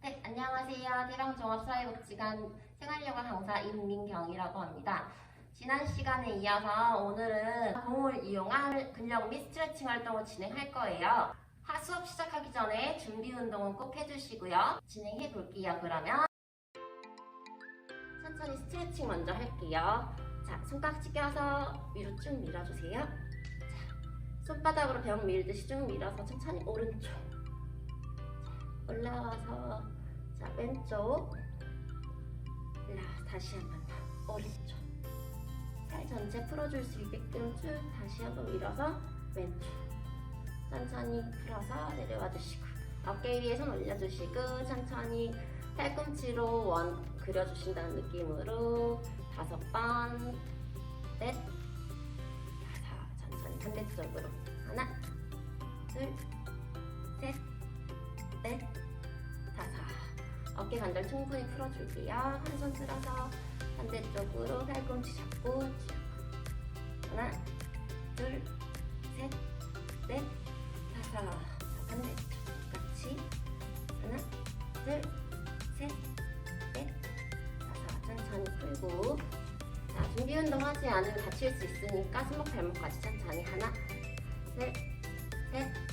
네, 안녕하세요. 대방종합사회복지관 생활여가 강사 임민경이라고 합니다. 지난 시간에 이어서 오늘은 공을 이용한 근력 및 스트레칭 활동을 진행할 거예요. 하- 수업 시작하기 전에 준비 운동은 꼭 해주시고요. 진행해 볼게요. 그러면 천천히 스트레칭 먼저 할게요. 자, 손깍지 껴서 위로 쭉 밀어주세요. 자, 손바닥으로 벽 밀듯이 쭉 밀어서 천천히 오른쪽. 올라와서 자 왼쪽. 올라와서 다시 한 번 더 오른쪽 팔 전체 풀어줄 수 있게끔 쭉 다시 한번 밀어서 왼쪽. 천천히 풀어서 내려와 주시고 어깨 위에 손 올려주시고 천천히 팔꿈치로 원 그려주신다는 느낌으로 다섯 번 넷. 다섯. 천천히 반대쪽으로. 하나 둘 셋넷. 다섯 어깨 관절 충분히 풀어줄게요. 한손 들어서 반대쪽으로 팔꿈치 잡고 쭉 하나 둘 셋 넷 다섯 자, 반대쪽 같이 하나 둘 셋 넷 다섯. 천천히 풀고. 자 준비 운동 하지 않으면 다칠 수 있으니까 손목 발목까지 천천히 하나 둘 셋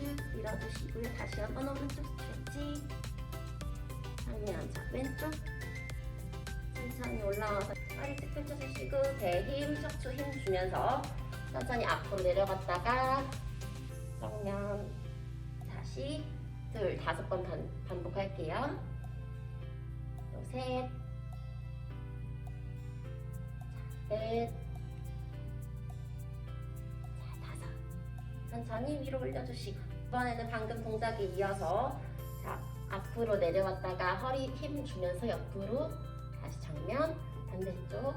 쭉 밀어주시고요. 다시 한번 오른쪽 스트레치. 정면 자 왼쪽. 천천히 올라와서 허리 쭉 펼쳐주시고 배 힘 척추 힘 주면서 천천히 앞으로 내려갔다가 정면 다시 둘 다섯 번 반, 반복할게요. 셋. 넷. 천천히 위로 올려주시고 이번에는 방금 동작에 이어서 자 앞으로 내려왔다가 허리 힘 주면서 옆으로 다시 정면 반대쪽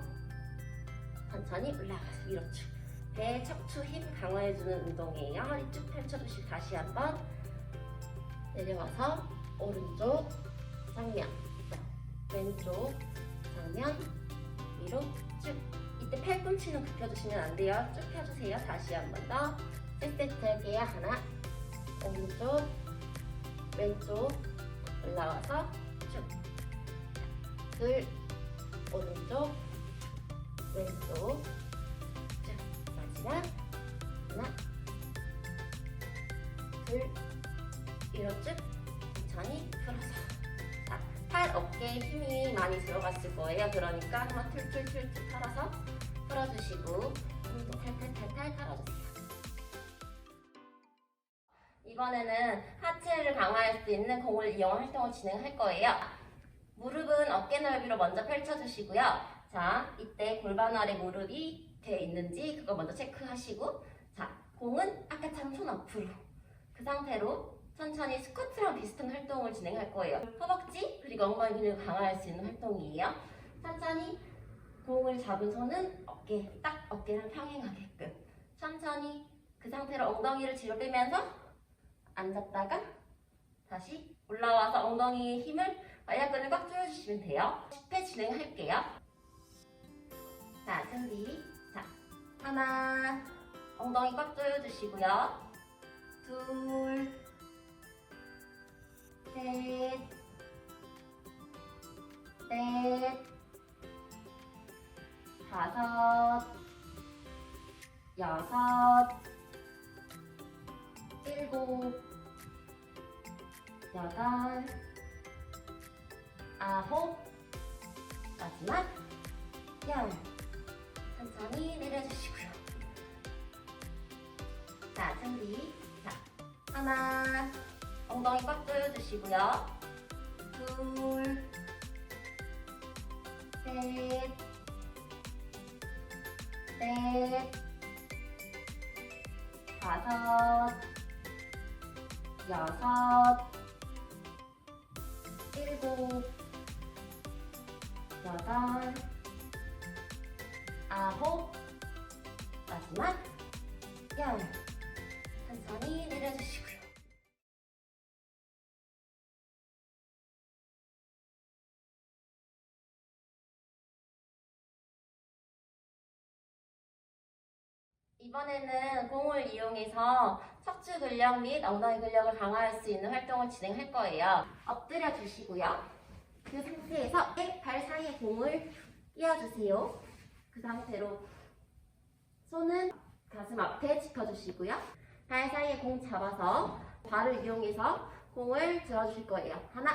천천히 올라가서 위로 쭉. 배 척추 힘 강화해주는 운동이에요. 허리 쭉 펼쳐주시고 다시 한번 내려와서 오른쪽 정면 왼쪽 정면 위로 쭉 이때 팔꿈치는 굽혀주시면 안 돼요. 쭉 펴주세요. 다시 한 번 더. 세 세트 할게요. 하나, 오른쪽, 왼쪽, 올라와서 쭉. 둘, 오른쪽, 왼쪽, 쭉. 마지막. 하나, 둘, 위로 쭉. 천천히 풀어서. 자, 팔, 어깨에 힘이 많이 들어갔을 거예요. 그러니까 한번 툴툴툴툴 털어서 풀어주시고 힘도 탈탈탈탈 털어주세요. 이번에는 하체를 강화할 수 있는 공을 이용한 활동을 진행할 거예요. 무릎은 어깨 넓이로 먼저 펼쳐주시고요. 자, 이때 골반 아래 무릎이 되어 있는지 그거 먼저 체크하시고 자, 공은 아까처럼 손 앞으로 그 상태로 천천히 스쿼트랑 비슷한 활동을 진행할 거예요. 허벅지 그리고 엉덩이 근육을 강화할 수 있는 활동이에요. 천천히 공을 잡은 손은 어깨 딱 어깨랑 평행하게끔 천천히 그 상태로 엉덩이를 뒤로 빼면서 앉았다가 다시 올라와서 엉덩이 힘을 마약근을 꽉 조여주시면 돼요. 10회 진행할게요. 자, 준비. 자, 하나, 엉덩이 꽉 조여주시고요. 둘, 셋, 넷, 다섯, 여섯, 일곱, 여덟, 아홉, 마지막 열. 천천히 내려주시고요. 자, 준비. 자, 하나, 엉덩이 꽉 조여주시고요. 둘, 셋, 넷, 다섯, 여섯, 일곱, 여덟, 아홉, 마지막 열. 이번에는 공을 이용해서 척추 근력 및 엉덩이 근력을 강화할 수 있는 활동을 진행할 거예요. 엎드려 주시고요. 그 상태에서 발 사이에 공을 끼워주세요. 그 상태로 손은 가슴 앞에 짚어주시고요. 발 사이에 공 잡아서 발을 이용해서 공을 들어주실 거예요. 하나,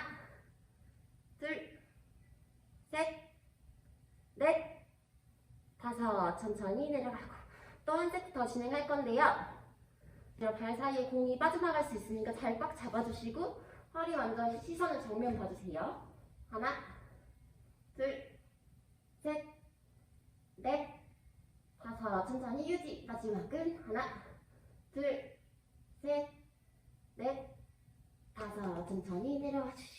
둘, 셋, 넷, 다섯. 천천히 내려가고 또 한 세트 더 진행할 건데요. 발 사이에 공이 빠져나갈 수 있으니까 잘 꽉 잡아주시고 허리 완전 시선을 정면 봐주세요. 하나, 둘, 셋, 넷, 다섯. 천천히 유지. 마지막은 하나, 둘, 셋, 넷, 다섯. 천천히 내려와 주시고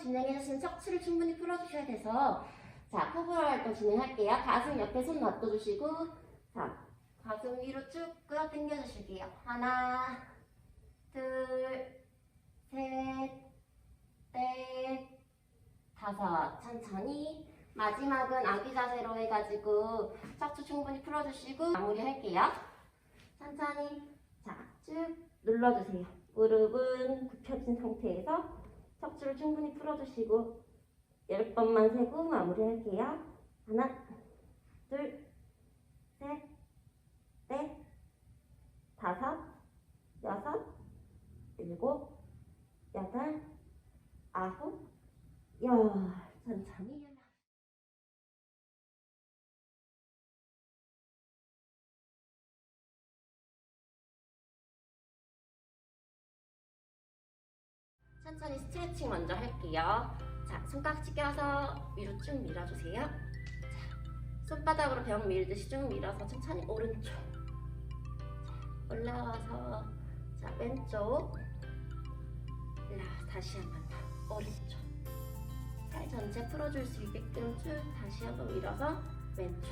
진행해주시면 척추를 충분히 풀어주셔야 돼서 자, 포브럴 활동 진행할게요. 가슴 옆에 손 놔둬주시고 자, 가슴 위로 쭉 끌어 당겨주실게요. 하나, 둘, 셋, 넷, 다섯. 천천히 마지막은 아기 자세로 해가지고 척추 충분히 풀어주시고 마무리할게요. 천천히 자, 쭉 눌러주세요. 무릎은 굽혀진 상태에서 척추를 충분히 풀어주시고 열 번만 세고 마무리할게요. 하나, 둘, 셋, 넷, 다섯, 여섯, 일곱, 여덟, 아홉, 열. 천천히 천천히 스트레칭 먼저 할게요. 자, 손깍지 껴서 위로 쭉 밀어주세요. 자, 손바닥으로 벽 밀듯이 쭉 밀어서 천천히 오른쪽. 자, 올라와서 자, 왼쪽. 올라와서 다시 한 번 더. 오른쪽. 팔 전체 풀어줄 수 있게끔 쭉 다시 한번 밀어서 왼쪽.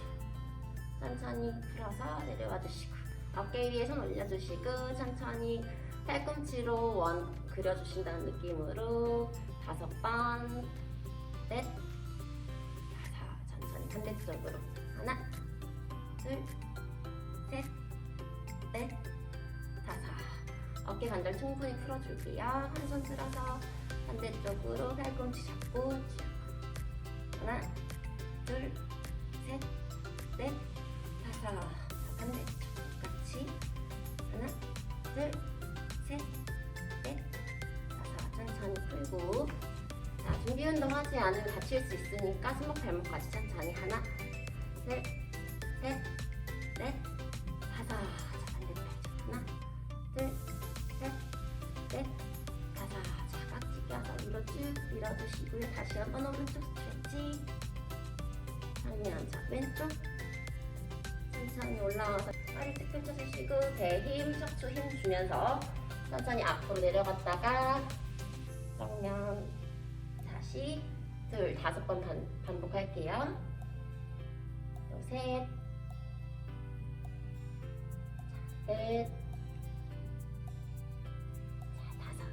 천천히 풀어서 내려와 주시고. 어깨 위에 손 올려주시고 천천히 팔꿈치로 원 그려주신다는 느낌으로 다섯 번, 넷, 다섯. 천천히 반대쪽으로 하나, 둘, 셋, 넷, 다섯. 어깨 관절 충분히 풀어줄게요. 한손 들어서 반대쪽으로 팔꿈치 잡고 쭉. 하나, 둘, 셋, 넷, 다섯. 반대쪽 같이 하나, 둘, 셋. 풀고. 자, 준비 운동 하지 않으면 다칠 수 있으니까 손목 발목까지 천천히. 하나, 셋, 셋, 넷, 다섯. 자, 반대쪽. 하나, 둘, 셋, 넷, 다섯. 자, 깍지 껴서 위로 쭉 밀어주시고요. 다시 한번 오른쪽 스트레치. 정면. 자, 왼쪽. 천천히 올라와서 허리 쭉 펼쳐주시고 배 힘, 척추 힘 주면서 천천히 앞으로 내려갔다가 정면 다시 둘 다섯 번 반, 반복할게요. 또 셋, 자, 넷, 자 다섯.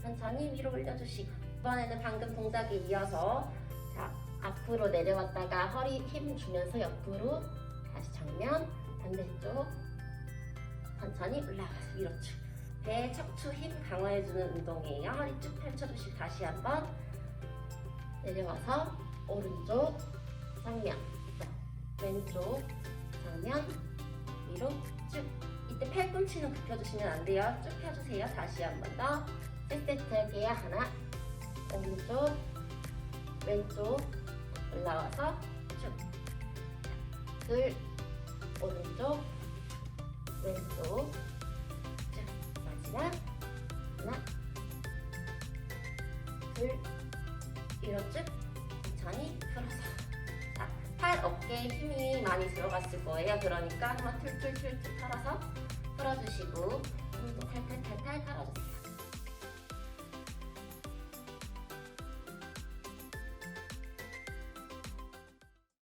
천천히 위로 올려주시고 이번에는 방금 동작에 이어서 자 앞으로 내려왔다가 허리 힘 주면서 옆으로 다시 정면 반대쪽 천천히 올라가서 위로 쭉. 배 척추 힘 강화해주는 운동이에요. 허리 쭉 펼쳐주시고 다시 한번 내려와서 오른쪽 정면 왼쪽 정면 위로 쭉. 이때 팔꿈치는 굽혀주시면 안 돼요. 쭉 펴주세요. 다시 한번 더. 세 세트 할게요. 하나 오른쪽 왼쪽 올라와서 쭉. 둘 오른쪽 왼쪽 하나, 하나, 둘, 이렇듯 천천히 풀어서 자, 팔, 어깨에 힘이 많이 들어갔을 거예요. 그러니까 한번 툴툴툴툴 털어서 풀어주시고 힘도 탈탈탈탈 털어주세요.